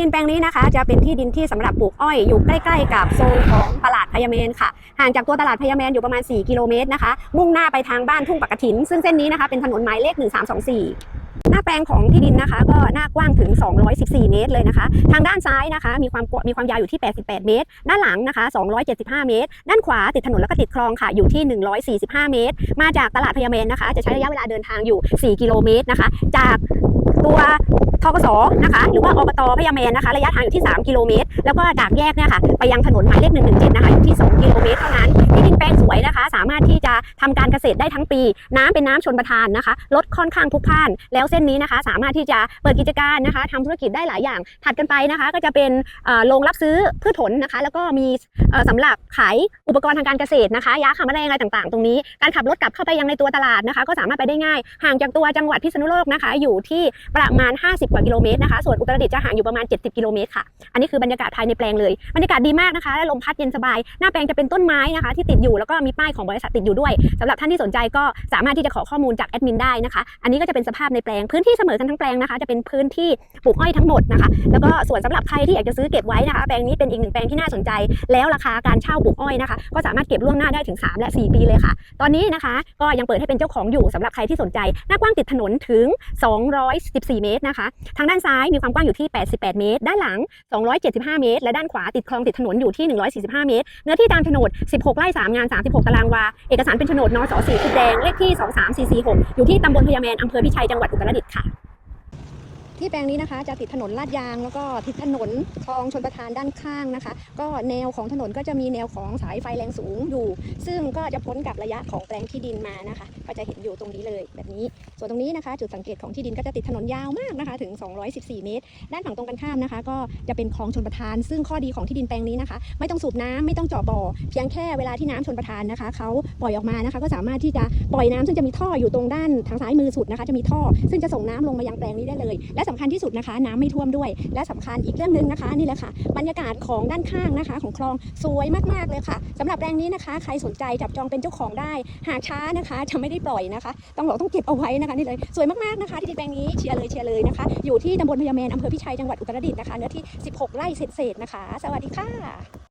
ดินแปลงนี้นะคะ จะเป็นที่ดินที่สำหรับปลูกอ้อยอยู่ใกล้ๆกับโซนของตลาดพญาเมนค่ะห่างจากตัวตลาดพญาเมนอยู่ประมาณ 4 กิโลเมตรนะคะ มุ่งหน้าไปทางบ้านทุ่งปักกระถิน ซึ่งเส้นนี้นะคะเป็นถนนหมายเลข 1324 หน้าแปลงของที่ดินนะคะ ก็หน้ากว้างถึง 214 เมตรเลยนะคะ ทางด้านซ้ายนะคะ มีความกว้างมีความยาวอยู่ที่ 88 เมตร ด้านหลังนะคะ 275 เมตร ด้านขวาติดถนนแล้วก็ติดคลองค่ะอยู่ที่ 145 เมตร มาจากตลาดพญาเมนนะคะ จะใช้ระยะเวลาเดินทางอยู่ 4 กิโลเมตรนะคะ จากตัว ทกสนะคะหรือว่าอบตพญาเมนนะคะระยะทางอยู่ที่ 3 กิโลเมตร แล้วก็จากแยกเนี่ยค่ะไปยังถนนหมายเลข 117 นะคะอยู่ที่ 2 กิโลเมตรเท่านั้นที่ดินแปลงสวยนะคะ สามารถที่จะทำการเกษตรได้ทั้งปี น้ำเป็นน้ำชนประทานนะคะรถค่อนข้างพุกพล่าน แล้วเส้นนี้นะคะ สามารถที่จะเปิดกิจการนะคะทำธุรกิจได้หลายอย่าง ถัดกันไปนะคะ ก็จะเป็นโรงรับซื้อพืชผลนะคะ แล้วก็มีเอ่อสำหรับขายอุปกรณ์ทางการเกษตรนะคะยาฆ่าแมลงอะไรต่างๆ ตรงนี้ การขับรถกลับเข้าไปยังในตัวตลาดนะคะ ก็สามารถไปได้ง่าย ห่างจากตัวจังหวัดพิษณุโลกนะคะ อยู่ที่ประมาณ 50กว่ากิโลเมตรนะคะ ส่วนอุตรดิตถ์จะห่างอยู่ประมาณ 70 กิโลเมตรค่ะ อันนี้คือบรรยากาศภายในแปลงเลย บรรยากาศดีมากนะคะ และลมพัดเย็นสบาย หน้าแปลงจะเป็นต้นไม้นะคะ ที่ติดอยู่แล้วก็มีป้ายของบริษัทติดอยู่ด้วยสำหรับท่านที่สนใจก็สามารถที่จะขอข้อมูลจากแอดมินได้นะคะ อันนี้ก็จะเป็นสภาพในแปลง พื้นที่เสมอกันทั้งแปลงนะคะ จะเป็นพื้นที่ปลูกอ้อยทั้งหมดนะคะ แล้วก็ส่วนสำหรับใครที่อยากจะซื้อเก็บไว้นะคะ แปลงนี้เป็นอีกหนึ่งแปลงที่น่าสนใจ แล้วราคาการเช่าปลูกอ้อยนะคะ ก็สามารถเก็บล่วงหน้าได้ถึง 3 และ 4 ปีเลยค่ะ ตอนนี้นะคะก็ยังเปิดให้เป็นเจ้าของอยู่สำหรับใครที่สนใจหน้ากว้างติดถนนถึง 214 เมตรนะคะทางด้านซ้ายมีความกว้างอยู่ที่ 88 เมตร ด้านหลัง 275 เมตร และด้านขวาติดคลองติดถนนอยู่ที่ 145 เมตร เนื้อที่ตามโฉนด 16 ไร่ 3 งาน 36 ตารางวา เอกสารเป็นโฉนดนสสีคุดแดง เลขที่ 23446 อยู่ที่ตำบลพยาแมนอำเภอพิชัย จังหวัดอุตรดิตถ์ค่ะ ที่แปลงนี้นะคะ จะติดถนนลาดยาง แล้วก็ติดถนนคลองชนประทานด้านข้างนะคะ ก็แนวของถนนก็จะมีแนวของสายไฟแรงสูงอยู่ ซึ่งก็จะพ้นกับระยะของแปลงที่ดินมานะคะ ก็จะเห็นอยู่ตรงนี้เลยแบบนี้ ส่วนตรงนี้นะคะ จุดสังเกตของที่ดินก็จะติดถนนยาวมากนะคะ ถึง 214 เมตร ด้านฝั่งตรงกันข้ามนะคะ ก็จะเป็นคลองชนประทาน ซึ่งข้อดีของที่ดินแปลงนี้นะคะ ไม่ต้องสูบน้ำไม่ต้องเจาะบ่อเพียงแค่เวลาที่น้ำชนประทานนะคะเขาปล่อยออกมานะคะ ก็สามารถที่จะปล่อยน้ำซึ่งจะมีท่ออยู่ตรงด้านทางซ้ายมือสุดนะคะ จะมีท่อ ซึ่งจะส่งน้ำลงมายังแปลงนี้ได้เลยและสำคัญที่สุดนะคะ น้ำไม่ท่วมด้วย และสำคัญอีกเรื่องหนึ่งนะคะนี่แหละค่ะบรรยากาศของด้านข้างนะคะ ของคลองสวยมากๆเลยค่ะสำหรับแปลงนี้นะคะ ใครสนใจจับจองเป็นเจ้าของได้ หากช้านะคะ จะไม่ได้ปล่อยนะคะ ต้องบอกต้องเก็บเอาไว้นะคะนี่เลยสวยมากๆนะคะ ที่ดินแปลงนี้เชียร์เลยเชียร์เลยนะคะ อยู่ที่ตำบลพญาแมนอำเภอพิชัยจังหวัดอุตรดิตถ์นะคะเนื้อที่ 16 ไร่เศษๆนะคะ สวัสดีค่ะ